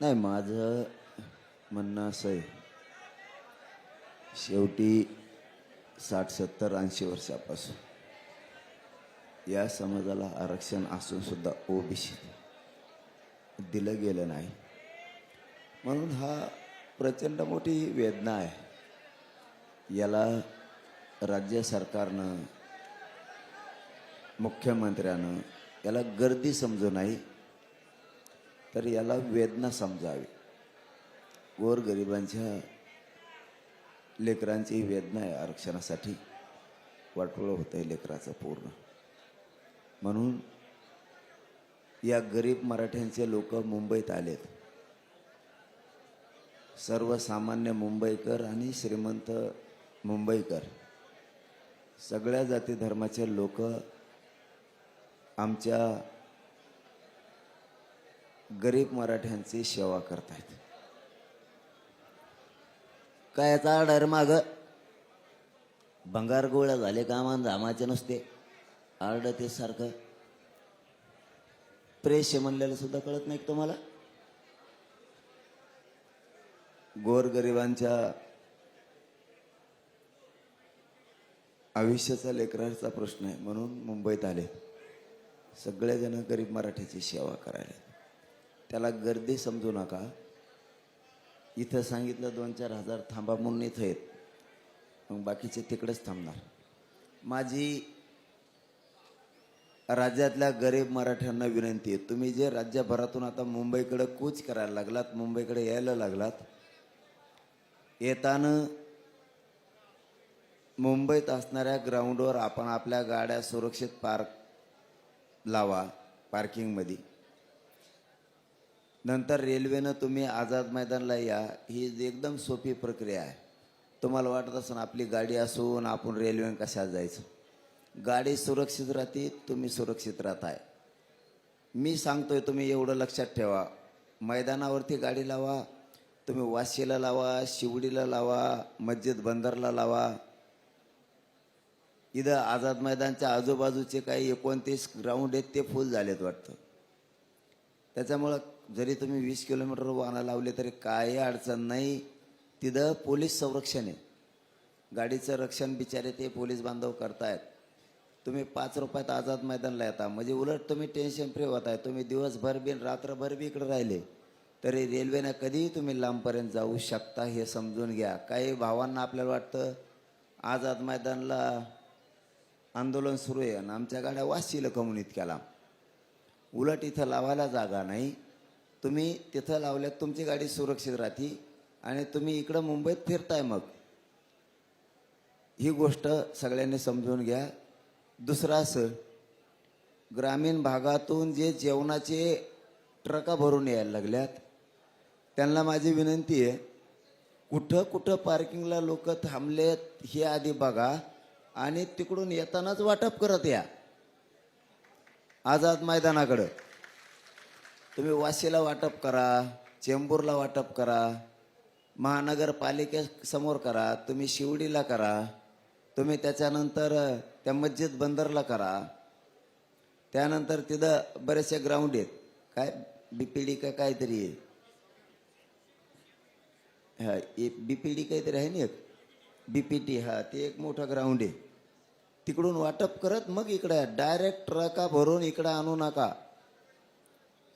नाही माझं म्हणणं असं आहे. शेवटी साठ सत्तर ऐंशी वर्षापासून या समाजाला आरक्षण असून सुद्धा ओबीसी दिलं गेलं नाही. म्हणून हा प्रचंड मोठी वेदना आहे. याला राज्य सरकारनं मुख्यमंत्र्यानं याला गर्दी समजू नाही. तर याला वेदना समजावी. गोरगरिबांच्या लेकरांची वेदना आहे आरक्षणासाठी. वाटोळं होतं आहे लेकराचं पूर्ण. म्हणून या गरीब मराठ्यांचे लोक मुंबईत आलेत. सर्वसामान्य मुंबईकर आणि श्रीमंत मुंबईकर. सगळ्या जाती धर्माचे लोक आमच्या गरीब मराठ्यांची सेवा करतायत. काय याचा आर्डर माग? भंगार गोळ्या झाले कामान धामाचे नसते. आर्ड ते सारखं. प्रेश म्हणलेलं सुद्धा कळत नाही तुम्हाला? गोरगरिबांच्या आयुष्याचा लेकराचा प्रश्न आहे. म्हणून मुंबईत आले. सगळेजण गरीब मराठीची सेवा करायला त्याला गर्दी समजू नका. इथं सांगितलं दोन चार हजार थांबा म्हणून इथं आहेत मग बाकीचे तिकडेच थांबणार. माझी राज्यातल्या गरीब मराठ्यांना विनंती आहे. तुम्ही जे राज्यभरातून आता मुंबईकडे कूच करायला लागलात मुंबईकडे यायला लागलात येताना मुंबईत असणाऱ्या ग्राउंडवर आपण आपल्या गाड्या सुरक्षित पार्क लावा पार्किंगमध्ये नंतर रेल्वेनं तुम्ही आझाद मैदानला या. ही एकदम सोपी प्रक्रिया आहे. तुम्हाला वाटत असं आपली गाडी असून आपण रेल्वेनं कशा जायचं? गाडी सुरक्षित राहते तुम्ही सुरक्षित राहताय. मी सांगतोय तुम्ही एवढं लक्षात ठेवा. मैदानावरती गाडी लावा तुम्ही वाशीला लावा शिवडीला लावा मस्जिद बंदरला लावा. इथं आझाद मैदानच्या आजूबाजूचे काही एकोणतीस ग्राउंड आहेत ते फुल झालेत वाटतं. त्याच्यामुळं जरी तुम्ही वीस किलोमीटर वाहनं लावले तरी काही अडचण नाही. तिथं पोलीस संरक्षण आहे. गाडीचं रक्षण बिचारे ते पोलीस बांधव करतायत. तुम्ही पाच रुपयात आझाद मैदानला येता. म्हणजे उलट तुम्ही टेन्शन फ्री होताय. तुम्ही दिवसभर बिन रात्रभर बी इकडे राहिले. तरी रेल्वेनं कधीही तुम्ही लांबपर्यंत जाऊ शकता हे समजून घ्या. काही भावांना आपल्याला वाटतं आझाद मैदानला आंदोलन सुरू आहे आणि आमच्या गाड्या वाशीला कमून इतक्या उलट इथं लावायला जागा नाही. तुम्ही तिथं लावल्यात तुमची गाडी सुरक्षित राहते आणि तुम्ही इकडं मुंबईत फिरताय मग. ही गोष्ट सगळ्यांनी समजून घ्या. दुसरं असं ग्रामीण भागातून जे जेवणाचे ट्रका भरून यायला लागल्यात त्यांना माझी विनंती आहे कुठं कुठं पार्किंगला लोक थांबलेत हे आधी बघा आणि तिकडून येतानाच वाटप करत या. आझाद मैदानाकडं. तुम्ही वाशीला वाटप करा चेंबूरला वाटप करा महानगरपालिकेसमोर करा तुम्ही शिवडीला करा तुम्ही त्याच्यानंतर त्या मस्जिद बंदरला करा. त्यानंतर तिथं बरेचसे ग्राउंड आहेत. काय बीपीडी का काहीतरी आहे? हा बीपीडी काहीतरी आहे ना एक? बीपीटी हा ते एक मोठा ग्राउंड आहे. तिकडून वाटप करत मग इकडं डायरेक्ट ट्रका भरून इकडं आणू नका.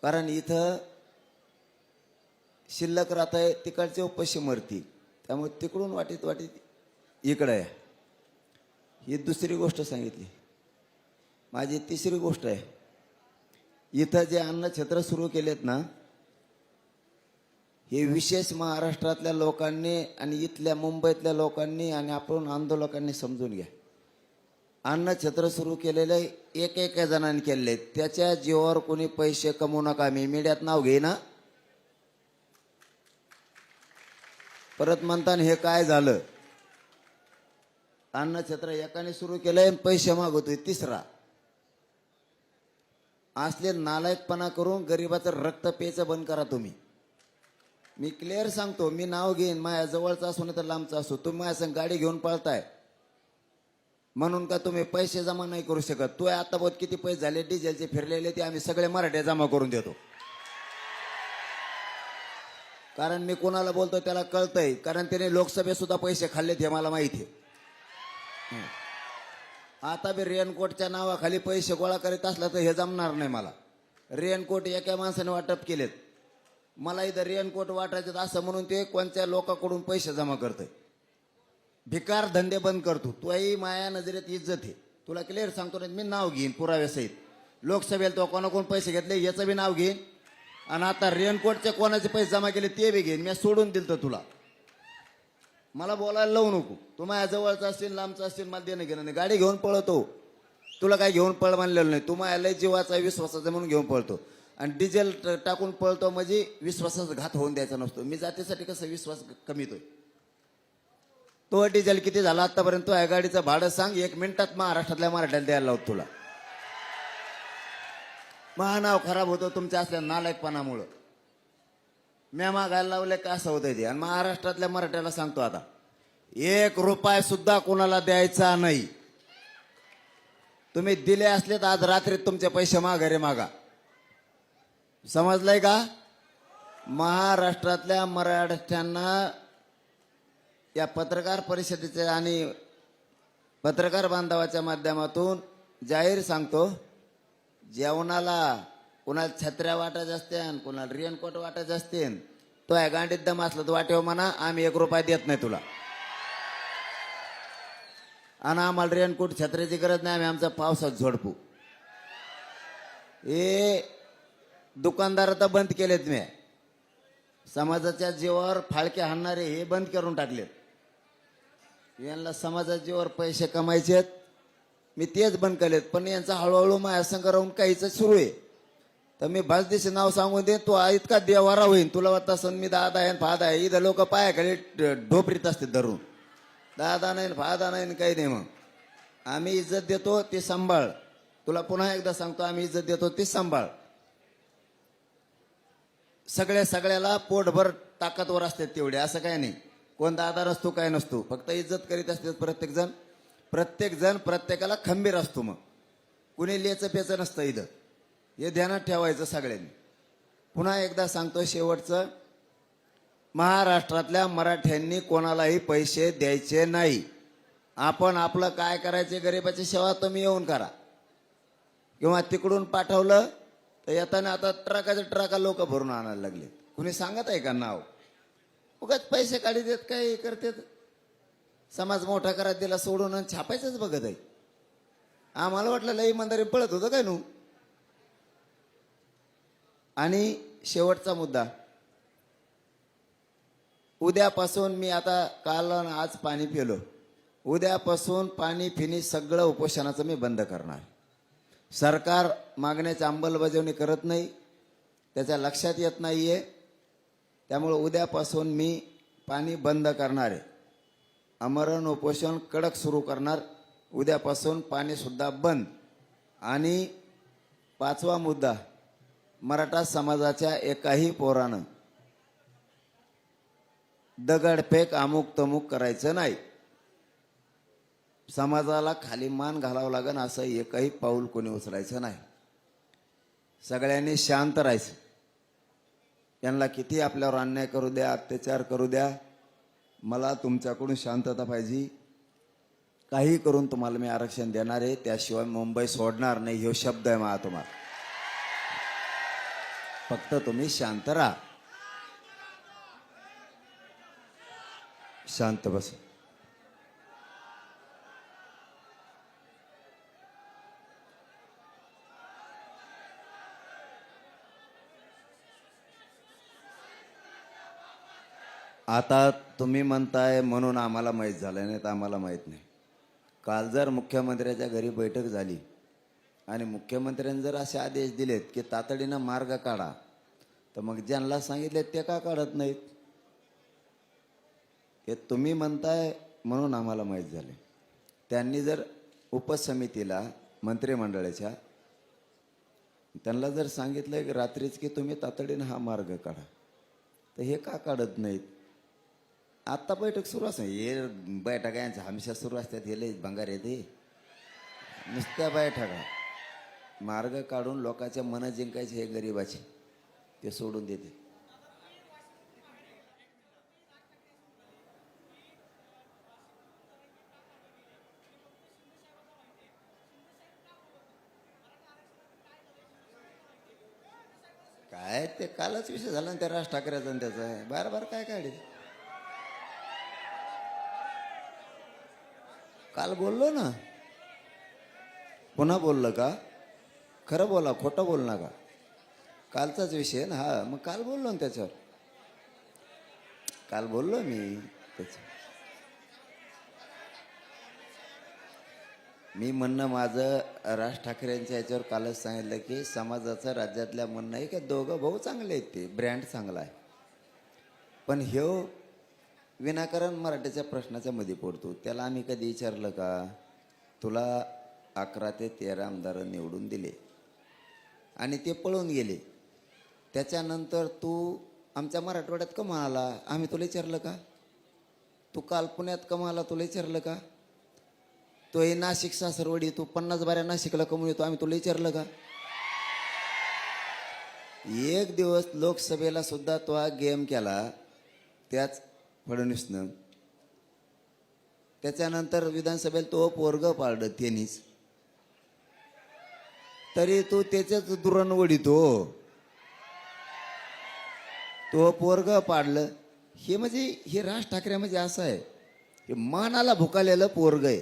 कारण इथं शिल्लक राहत आहे तिकडचे उपशी मरतील त्यामुळे तिकडून वाटीत वाटीत इकडं आहे ही दुसरी गोष्ट सांगितली. माझी तिसरी गोष्ट आहे. इथं जे अन्नछत्र सुरू केलेत ना हे विशेष महाराष्ट्रातल्या लोकांनी आणि इथल्या मुंबईतल्या लोकांनी आणि आपण आंदोलकांनी समजून घ्या. अन्नछत्र सुरू केलेले एक एक जणांनी केले त्याच्या जीवावर कोणी पैसे कमवू नका मी मीडियात नाव घेईना परत म्हणताना हे काय झालं? अन्नछत्र एकाने सुरू केलंय आणि पैसे मागवतोय तिसरा. असले नालायकपणा करून गरीबाचं रक्त पेचं बंद करा तुम्ही. मी क्लिअर सांगतो मी नाव घेईन. माझ्या जवळचा असो नाही तर लांबचा असो. तुम्ही माझ्या संग गाडी घेऊन पळताय. म्हणून का तुम्ही पैसे जमा नाही करू शकत? तू आता बहुत किती पैसे झाले डिझेलचे फिरलेले ते आम्ही सगळे मराठे जमा करून देतो. कारण मी कोणाला बोलतो त्याला कळतंय. कारण त्याने लोकसभेत सुद्धा पैसे खाल्लेत हे मला माहिती आहे. आता बी रेनकोटच्या नावाखाली पैसे गोळा करीत असला तर हे जमणार नाही मला. रेनकोट एका माणसाने वाटप केलेत. मला इथं रेनकोट वाटायचे असं म्हणून ते कोणत्या लोकांकडून पैसे जमा करतंय? भिकार धंदे बंद करतो तोही माया नजरेत इज्जत आहे. तुला क्लिअर सांगतो नाही मी नाव घेईन पुराव्यासहित लोकसभेला तो कोणाकोण पैसे घेतले याचं बी नाव घेईन. आणि आता रेनकोटचे कोणाचे पैसे जमा केले ते बी घेईन. मी सोडून दिलं तुला. मला बोलायला लावू नको. तू माझ्या जवळचा असतील लांबचा असतील मला देणं घेणं नाही. गाडी घेऊन पळतो. तुला काय घेऊन पळ मानलेलं नाही. तू माझ्या लय जीवाचा विश्वासाचा म्हणून घेऊन पळतो. आणि डिझेल ट- टाकून पळतो म्हणजे विश्वासाचा घात होऊन द्यायचा नसतो. मी जातीसाठी कसं विश्वास कमीतोय तो डिझेल किती झाला आतापर्यंत? तो या गाडीचं भाडं सांग. एक मिनिटात महाराष्ट्रातल्या मराठ्याला द्यायला लावतो तुला. महानाव खराब होतं तुमच्या असल्या नालायकपणामुळं. म्या मागायला लावले का असं होतंय ते? आणि महाराष्ट्रातल्या मराठ्याला सांगतो आता. एक रुपया सुद्धा कोणाला द्यायचा नाही. तुम्ही दिले असले तर आज रात्रीत तुमचे पैसे माघारी मागा समजलंय का? महाराष्ट्रातल्या मराठ्यांना या पत्रकार परिषदेचे आणि पत्रकार बांधवाच्या माध्यमातून जाहीर सांगतो जेवणाला कुणाला छत्र्या वाटायच्या आणि कुणाला रेनकोट वाटायचे असतील तो आहे गांडीत दम असला तर वाटेव म्हणा आम्ही एक रुपया देत नाही तुला. आणि आम्हाला रेनकोट छत्र्याची गरज नाही आम्ही आमचा पावसात झोडपू. हे दुकानदार तर बंद केलेत मी. समाजाच्या जीवावर फाळके हाणणारे हे बंद करून टाकलेत. यांना समाजाच्यावर पैसे कमायचे आहेत मी तेच बंद केलेत. पण यांचा हळूहळू माझ्या संघ राहून काहीच सुरू आहे. तर मी भाजदेशी नाव सांगून दे तू इतका देवारा होईन. तुला वाटत सण मी दादा आहे फादा आहे? इथं लोक पायाखाली ढोपरीत असते धरून. दादा नाही फादा नाही काही नाही मग. आम्ही इज्जत देतो ती सांभाळ. तुला पुन्हा एकदा सांगतो आम्ही इज्जत देतो ती सांभाळ. सगळ्या सगळ्याला पोटभर ताकदवर असतात तेवढे असं काय नाही. कोणता आधार असतो काय नसतो. फक्त इज्जत करीत असते प्रत्येक जण प्रत्येक जण प्रत्येकाला खंबीर असतो मग. कुणी लेचं पेचं नसतं इथं. हे ध्यानात ठेवायचं सगळ्यांनी. पुन्हा एकदा सांगतो शेवटचं. महाराष्ट्रातल्या मराठ्यांनी कोणालाही पैसे द्यायचे नाही. आपण आपलं काय करायचे गरिबाची सेवा तुम्ही येऊन करा. किंवा तिकडून पाठवलं तर येताना आता ट्रकाच्या ट्रका लोक भरून आणायला लागले. कुणी सांगत आहे का नाव? उगाच पैसे काढी देत काय करतात? समाज मोठा करा दिला सोडून आणि छापायचंच बघत आहे. आम्हाला वाटलं लई इमानदारी पळत होतं काय नू? आणि शेवटचा मुद्दा. उद्यापासून मी आता काल आज पाणी पिलो. उद्यापासून पाणी फिनी सगळं उपोषणाचं मी बंद करणार. सरकार मागण्याची अंमलबजावणी करत नाही. त्याच्या लक्षात येत नाहीये. त्यामुळं उद्यापासून मी पाणी बंद करणार आहे. अमरण उपोषण कडक सुरू करणार. उद्यापासून पाणीसुद्धा बंद. आणि पाचवा मुद्दा मराठा समाजाच्या एकाही पोरानं दगडफेक अमुक तमुक करायचं नाही. समाजाला खाली मान घालावं लागेल असं एकही पाऊल कोणी उचलायचं नाही. सगळ्यांनी शांत राहायचं. यांना किती आपल्यावर अन्याय करू द्या अत्याचार करू द्या मला तुमच्याकडून शांतता पाहिजे. काही करून तुम्हाला मी आरक्षण देणार आहे त्याशिवाय मुंबई सोडणार नाही हे शब्द आहे मला तुम्हाला. फक्त तुम्ही शांत राहा. शांत बस. आता तुम्ही म्हणताय म्हणून आम्हाला माहीत झालं नाही तर आम्हाला माहीत नाही. काल जर मुख्यमंत्र्याच्या घरी बैठक झाली आणि मुख्यमंत्र्यांनी जर असे आदेश दिलेत की तातडीनं मार्ग काढा तर मग ज्यांना सांगितले ते का काढत नाहीत? हे तुम्ही म्हणताय म्हणून आम्हाला माहीत झाले त्यांनी जर उपसमितीला मंत्रिमंडळाच्या त्यांना जर सांगितलं की रात्रीच की तुम्ही तातडीनं हा मार्ग काढा तर हे का काढत नाहीत? आत्ता बैठक सुरू असं हे बैठका यांच्या हमेशा सुरू असतात हे लय भंगार येते नुसत्या बैठका. मार्ग काढून लोकांच्या मनात जिंकायचे हे गरीबाचे. ते सोडून देते. काय ते कालच विषय झाला ना त्या राज ठाकरेचा त्याचा. बार बार काय काढे काल बोललो ना. पुन्हा बोललं का? खरं बोला खोटं बोल ना का? कालचाच विषय ना? हा मग काल बोललो ना त्याच्यावर. काल बोललो मी त्याच्या मी म्हणणं माझं राज ठाकरेंच्या याच्यावर कालच सांगितलं की समाजाचं राज्यातल्या म्हणणं आहे की दोघं भाऊ चांगले आहेत ते ब्रँड चांगला आहे. पण ह्यो विनाकारण मराठीच्या प्रश्नाच्या मध्ये पडतो. त्याला आम्ही कधी विचारलं का? तुला अकरा ते तेरा आमदार निवडून दिले. आणि ते पळून गेले. त्याच्यानंतर तू आमच्या मराठवाड्यात का म्हणाला? आम्ही तुला विचारलं का? तू काल पुण्यात का म्हणाला? तुला विचारलं का? तो हे नाशिक सासरवडी तू पन्नास बाऱ्या नाशिकला कमून येतो. आम्ही तुला विचारलं का? एक दिवस लोकसभेला सुद्धा तो हा गेम केला. त्याच फडणवीसनं. त्याच्यानंतर विधानसभेला तो पोरग पाळलं त्यांनीच तरी तो त्याच्याच दुरण वडितो तो पोरग पाडलं. हे म्हणजे हे राज ठाकरे म्हणजे असं आहे. हे मानाला भुकालेलं पोरग आहे.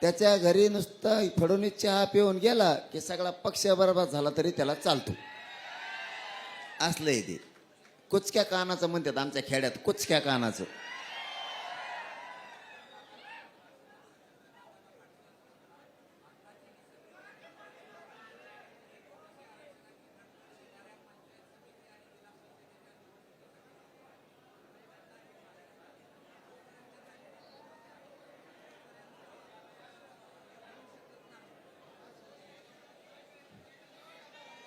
त्याच्या घरी नुसतं फडणवीस चहा पिऊन गेला की सगळा पक्ष बरोबर झाला तरी त्याला चालतो. असलंय ते. कुचक्या कानाचं म्हणतात आमच्या खेड्यात कुचक्या कानाचं.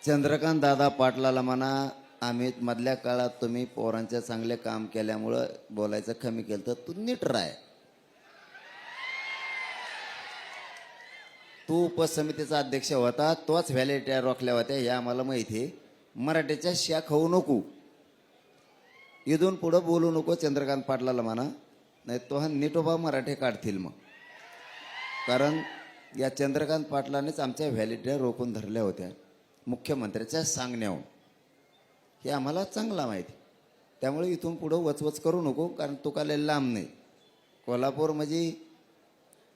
चंद्रकांत दादा पाटलाला म्हणा आम्ही मधल्या काळात तुम्ही पोरांचे चांगले काम केल्यामुळं बोलायचं कमी केलं तर तू नीट राय तू उपसमितीचा अध्यक्ष होता तोच व्हॅलिट्या रोखल्या होत्या हे आम्हाला माहिती आहे. मराठीच्या शाख खाऊ नको. इथून पुढं बोलू नको चंद्रकांत पाटलाला म्हणा. नाही तो हा नीटोबा मराठे काढतील मग. कारण या चंद्रकांत पाटलानेच आमच्या व्हॅलिट्या रोखून धरल्या होत्या. मुख्यमंत्र्याच्या सांगण्याहून. हे आम्हाला चांगला माहिती. त्यामुळे इथून पुढं वचवच करू नको कारण तो का लांब नाही. कोल्हापूर म्हणजे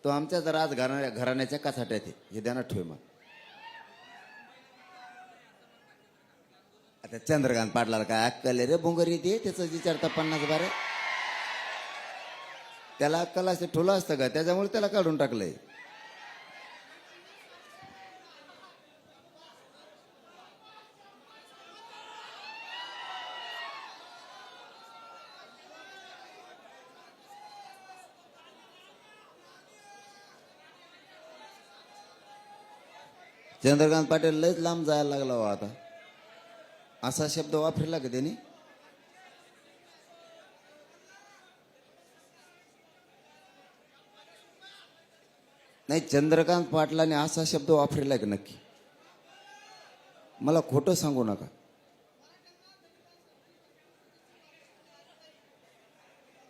तो आमच्या जरा आज घरा घराण्याच्या कासाट्यात आहे. हे ध्यानात ठेव मग. आता चंद्रकांत पाटलाला काय अक्कल आहे रे बोंगर येते त्याचं विचारता पन्नास बारा. त्याला अक्कल असते ठोलं असतं का? त्याच्यामुळे त्याला काढून टाकलंय. चंद्रकांत पाटील लयच लांब जायला लागला हो आता. असा शब्द वापरला का त्यांनी? नाही चंद्रकांत पाटलाने असा शब्द वापरला का नक्की? मला खोटं सांगू नका.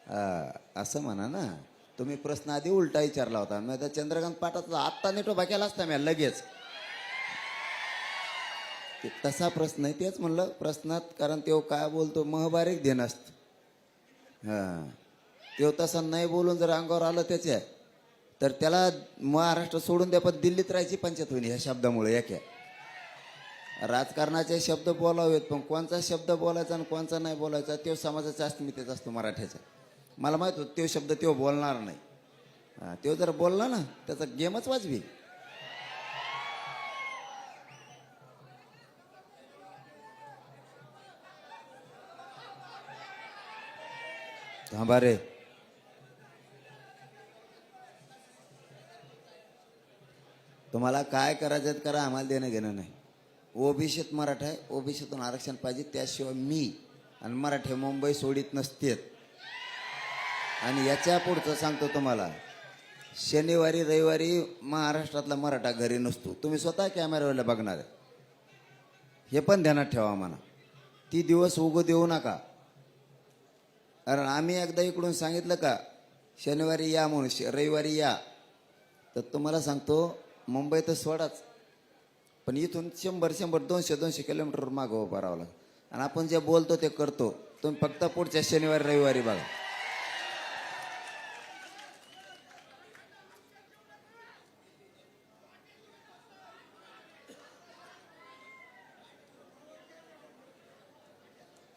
हा, असं म्हणा ना. तुम्ही प्रश्न आधी उलटा विचारला होता. मी तर चंद्रकांत पाटाचा आत्ता नेटो केला असता मी लगेच. तसा प्रश्न आहे तेच म्हणलं प्रश्नात कारण तो काय बोलतो महबारीक देण असत. हां. तो तसा नाही बोलून जर अंगावर आलं त्याच्या तर त्याला महाराष्ट्र सोडून द्या पण दिल्लीत राहायची पंचायत होईल ह्या शब्दामुळे याक्या राजकारणाचे शब्द बोलावेत पण कोणचा शब्द बोलायचा आणि कोणचा नाही बोलायचा तो समाजाच्या अस्मितेत असतो मराठ्याचा मला माहीत होतं तो शब्द तो बोलणार नाही. तो जर बोलला ना त्याचा गेमच वाजवी. थांबा रे. तुम्हाला काय करायचं करा आम्हाला देणं घेणं नाही. ओबीसीत मराठा आहे ओबीसीतून आरक्षण पाहिजे त्याशिवाय मी आणि मराठे मुंबई सोडित नसतेत. आणि याच्या पुढचं सांगतो तुम्हाला शनिवारी रविवारी महाराष्ट्रातला मराठा घरी नसतो. तुम्ही स्वतः कॅमेऱ्यावरला बघणार आहे. हे पण ध्यानात ठेवा म्हणा. ती दिवस उगू देऊ नका. कारण आम्ही एकदा इकडून सांगितलं का शनिवारी या म्हणून श- रविवारी या. तर तुम्हाला सांगतो मुंबई तर सोडाच. पण इथून शंभर शंभर दोनशे दोनशे किलोमीटरवर मागं उभं राहावं लागतं. आणि आपण जे बोलतो ते करतो. तुम्ही फक्त पुढच्या शनिवारी रविवारी बघा.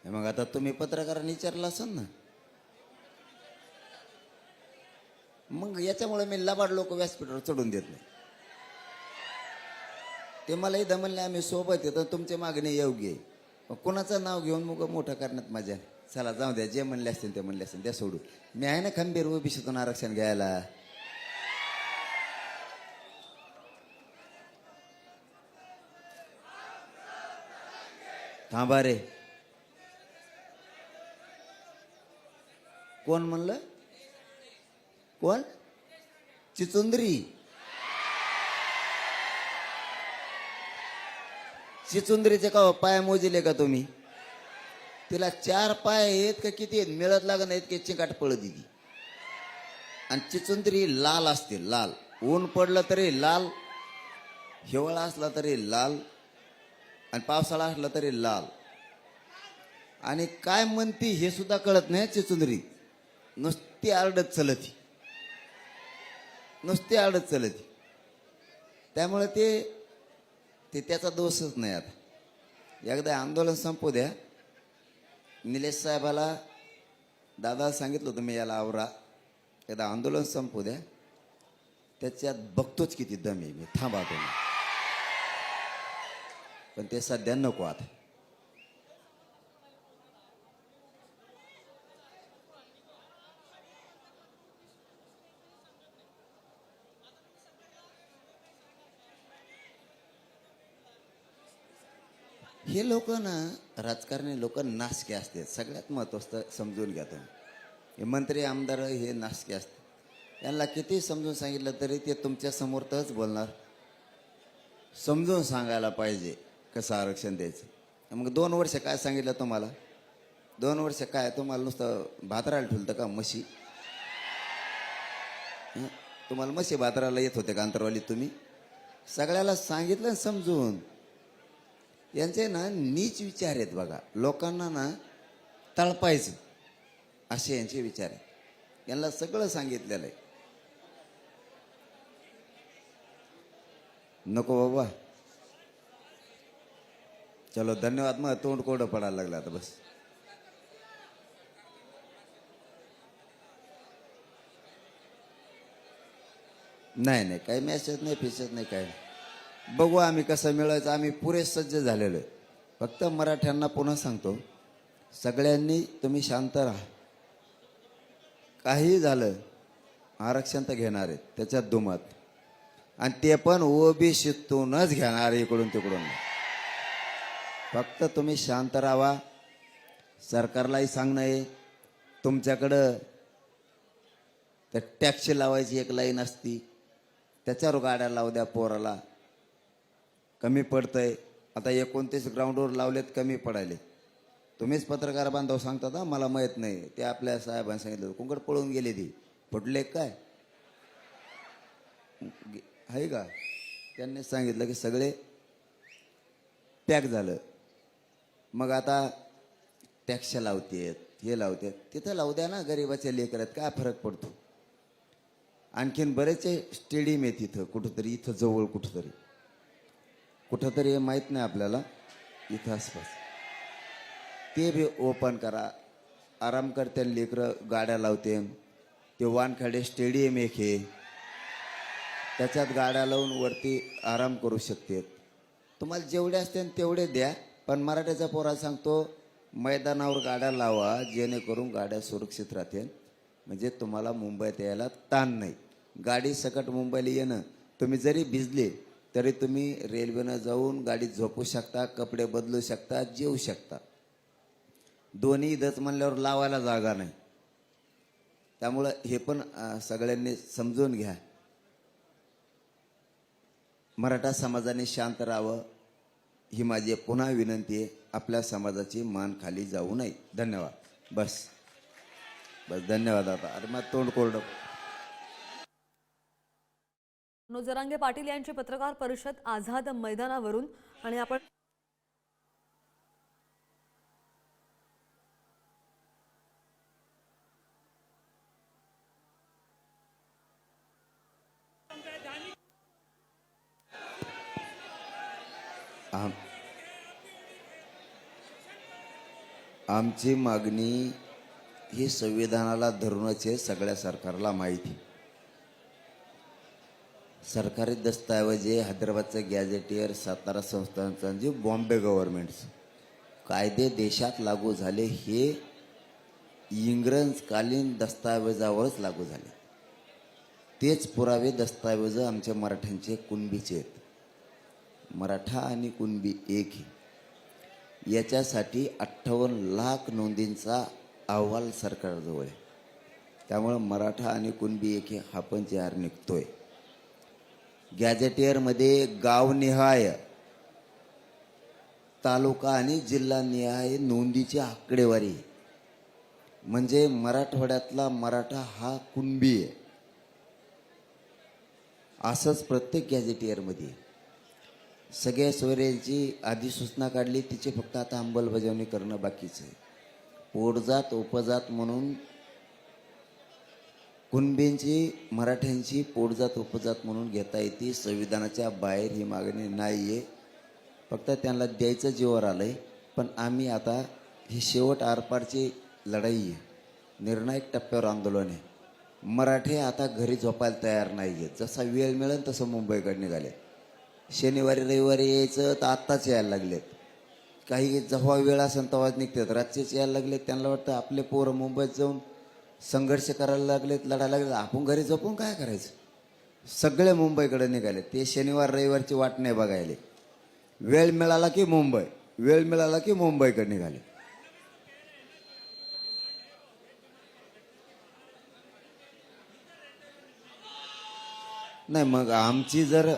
मग आता तुम्ही पत्रकारांनी विचारलं असाल ना? मग याच्यामुळे मी लबाड लोक व्यासपीठावर चढून देत नाही. ते मला इथं म्हणले आम्ही सोबत येतो तुमचे मागणी योग्य आहे. मग कोणाचं नाव घेऊन मग मोठं करण्यात मजा? चला जाऊ द्या जे म्हणले असतील ते म्हणले असतील त्या सोडू मी आहे ना खंबीर ओबीसीतून आरक्षण घ्यायला. थांबा रे. कोण म्हणलं? कोण? चिचुंदरी चिचुंदरीचे का हो पाय मोजले का तुम्ही? तिला चार पाय आहेत का किती आहेत? मिळत लागत नाहीत की चिकाट पळती ती. आणि चिचुंदरी लाल असते लाल. ऊन पडलं तरी लाल हिवाळा असला तरी लाल आणि पावसाळा असला तरी लाल. आणि काय म्हणती हे सुद्धा कळत नाही चिचुंदरी नुसती आरडत चलती. नुसती आरडत चलती. त्यामुळे ते ते त्याचा दोषच नाही आता. एकदा आंदोलन संपू द्या. निलेश साहेबाला दादा सांगितलं होतं मी याला आवरा. एकदा आंदोलन संपू द्या. त्याच्यात बघतोच किती दम आहे मी. थांबा तुम्ही. पण ते सध्या नको आता. हे लोक ना राजकारणी लोक नासके असतात. सगळ्यात महत्त्वाचं समजून घ्या तुम्ही. हे मंत्री आमदार हे नासके असतात. यांना किती समजून सांगितलं तरी ते तुमच्या समोरच बोलणार. समजून सांगायला पाहिजे कसं आरक्षण द्यायचं. मग दोन वर्ष काय सांगितलं तुम्हाला? दोन वर्ष काय? तुम्हाला नुसतं भातरायला ठेवलं का? म्हशी? हं? तुम्हाला म्हशी भातरायला येत होते का अंतरवाली तुम्ही? सगळ्याला सांगितलं समजून. यांचे ना नीच विचार आहेत बघा. लोकांना ना तळपायचं असे यांचे विचार आहेत. यांना सगळं सांगितलेलं आहे. नको बाबा. चलो धन्यवाद. मग तोंड कोरडं पडायला लागलं आता बस. नाही नाही काही मेसेज नाही फिसेज नाही काय नाही. बघू आम्ही कसं मिळवायचं. आम्ही पुरे सज्ज झालेलो आहे. फक्त मराठ्यांना पुन्हा सांगतो सगळ्यांनी तुम्ही शांत राहा. काही झालं आरक्षण तर घेणार आहेत त्याच्यात दुमत. आणि ते पण ओबीसीतूनच घेणार इकडून तिकडून. फक्त तुम्ही शांत राहा. सरकारलाही सांगणं आहे तुमच्याकडं त्या टॅक्सी लावायची एक लाईन असती त्याच्यावर गाड्या लावू द्या पोराला. कमी पडतंय. आता एकोणतीस ग्राउंडवर लावलेत कमी पडायले. तुम्हीच पत्रकार बांधव सांगतात हा मला माहीत नाही. ते आपल्या साहेबांनी सांगितलं कुंकड पळून गेले ती. फुटले काय? आहे का? त्यांनी सांगितलं की सगळे पॅक झालं. मग आता टॅक्स लावतेत हे लावतेत. तिथं लावू द्या ना गरिबाच्या लेकरात काय फरक पडतो? आणखीन बरेचसे स्टेडियम आहेत इथं कुठंतरी इथं जवळ कुठंतरी. कुठंतरी हे माहीत नाही आपल्याला. इथं आसपास. ते बी ओपन करा. आराम करते लेकरं गाड्या लावते. ते वानखाडे स्टेडियम एक हे त्याच्यात गाड्या लावून वरती आराम करू शकते. तुम्हाला जेवढे असते तेवढे द्या. पण मराठीचा पोरा सांगतो मैदानावर गाड्या लावा जेणेकरून गाड्या सुरक्षित राहतील. म्हणजे तुम्हाला मुंबईत यायला ताण नाही. गाडी सकट मुंबईला येणं. तुम्ही जरी भिजले तरी तुम्ही रेल्वेनं जाऊन गाडीत झोपू शकता कपडे बदलू शकता जेवू शकता. दोन्ही इथंच म्हणल्यावर लावायला जागा नाही. त्यामुळं हे पण सगळ्यांनी समजून घ्या. मराठा समाजाने शांत राहावं ही माझी पुन्हा विनंती आहे. आपल्या समाजाची मान खाली जाऊ नये. धन्यवाद. बस. बस धन्यवाद आता. अरे मग तोंड कोरडं. नोजरांगे पाटील यांची पत्रकार परिषद आझाद मैदानावरून आणि आपण आम आमची मागणी ही संविधानाला धरूनच आहे सगळ्या सरकारला माहिती. सरकारी दस्तऐवज आहे हैदराबादचं गॅझेटियर सातारा संस्थांचं जे बॉम्बे गव्हर्मेंट्स कायदे देशात लागू झाले हे इंग्रजकालीन दस्तऐवजावरच लागू झाले. तेच पुरावे दस्तऐवज आमच्या मराठ्यांचे कुणबीचे आहेत. मराठा आणि कुणबी एक आहे याच्यासाठी अठ्ठावन्न लाख नोंदींचा अहवाल सरकारजवळ आहे. त्यामुळं मराठा आणि कुणबी एक हे हा पण जे निघतो निघतोय. गॅझेटियरमध्ये गावनिहाय तालुका आणि जिल्हानिहाय नोंदीची आकडेवारी. म्हणजे मराठवाड्यातला मराठा हा कुणबी आहे. असंच प्रत्येक गॅझेटियरमध्ये. आहे. सगळ्या सोयऱ्यांची अधिसूचना काढली तिची फक्त आता अंमलबजावणी करणं बाकीचं आहे. पोटजात उपजात म्हणून कुणबींची मराठ्यांची पोटजात उपजात म्हणून घेता येते. संविधानाच्या बाहेर ही मागणी नाही आहे फक्त त्यांना द्यायचं जीवर आलं आहे पण आम्ही आता ही शेवट आरपारची लढाई आहे. निर्णायक टप्प्यावर आंदोलन आहे. मराठे आता घरी झोपायला तयार नाही आहेत जसा वेळ मिळेल तसं मुंबईकडे निघाले. शनिवारी रविवारी यायचं तर आत्ताच यायला लागलेत. काही जेव्हा वेळ असेल तेव्हाच निघतात. रातचेच यायला लागलेत. त्यांना वाटतं आपले पोरं मुंबईत जाऊन संघर्ष करायला लागलेत लढायला लागले आपण घरी झोपून काय करायचं? सगळे मुंबईकडे निघाले. ते शनिवार रविवारची वाट नाही बघायले. वेळ मिळाला की मुंबई. वेळ मिळाला की मुंबईकडे निघाले. नाही मग आमची जर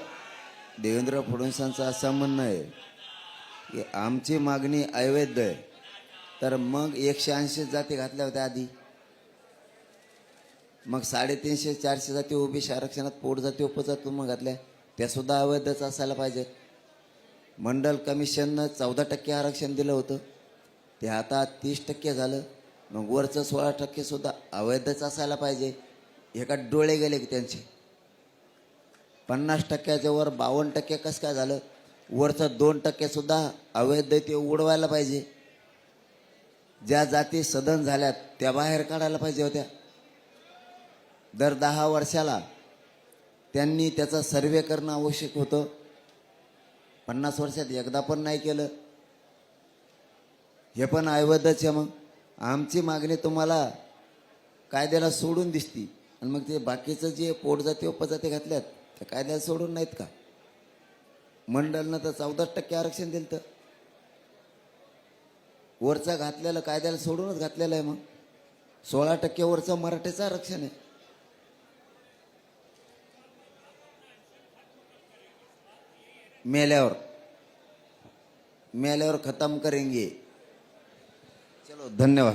देवेंद्र फडणवीसांचं असं म्हणणं आहे की आमची मागणी अवैध आहे तर मग एकशे ऐंशी जाती घातल्या होत्या आधी. मग साडेतीनशे चारशे जाती ओबीसी आरक्षणात पोट जाती उपजाती मग घातल्या त्यासुद्धा अवैधच असायला पाहिजेत मंडल कमिशननं चौदा टक्के आरक्षण दिलं होतं. ते आता तीस टक्के झालं. मग वरचं सोळा टक्केसुद्धा अवैधच असायला पाहिजे. एका डोळे गेले की त्यांचे. पन्नास टक्क्याच्या वर बावन्न टक्के कसं काय झालं? वरचं दोन टक्केसुद्धा अवैध ते उडवायला पाहिजे. ज्या जाती सदन झाल्यात त्या बाहेर काढायला पाहिजे होत्या. दर दहा वर्षाला त्यांनी त्याचा सर्वे करणं आवश्यक होतं. पन्नास वर्षात एकदा पण नाही केलं. हे पण अवैधच आहे मग. आमची मागणी तुम्हाला कायद्याला सोडून दिसती. आणि मग ते बाकीचं जे पोटजाती उपजाती घातल्यात त्या कायद्याला सोडून नाहीत का? मंडलनं तर चौदा टक्के आरक्षण दिलं तर वरचं घातलेलं कायद्याला सोडूनच घातलेलं आहे मग. सोळा टक्के वरचं मराठीचं आरक्षण आहे. मेल्यावर मेल्यावर खतम करेंगे. चलो धन्यवाद.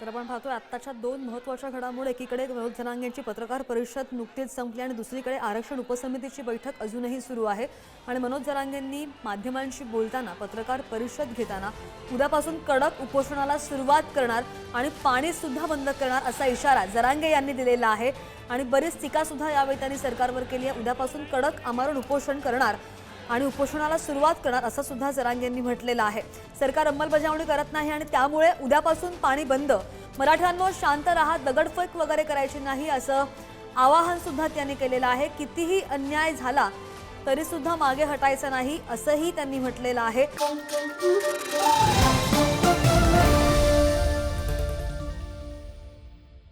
तर आपण पाहतोय आत्ताच्या दोन महत्त्वाच्या घडामोडी एकीकडे मनोज जनांगेंची पत्रकार परिषद नुकतीच संपली आणि दुसरीकडे आरक्षण उपसमितीची बैठक अजूनही सुरू आहे. आणि मनोज जरांगेंनी माध्यमांशी बोलताना पत्रकार परिषद घेताना उद्यापासून कडक उपोषणाला सुरुवात करणार आणि पाणीसुद्धा बंद करणार असा इशारा जरांगे यांनी दिलेला आहे. आणि बरीच टीकासुद्धा यावेळी त्यांनी सरकारवर केली आहे. उद्यापासून कडक आमरण उपोषण करणार आणि उपोषणाला सुरुवात करणार असं सुद्धा जरांगेंनी म्हटलेलं आहे. सरकार अंमलबजावणी करत नाही आणि त्यामुळे उद्यापासून पाणी बंद. मराठ्यांवर शांत राहा दगडफेक वगैरे करायची नाही असं आवाहन सुद्धा त्यांनी केलेलं आहे. कितीही अन्याय झाला तरी सुद्धा मागे हटायचं नाही असंही त्यांनी म्हटलेलं आहे.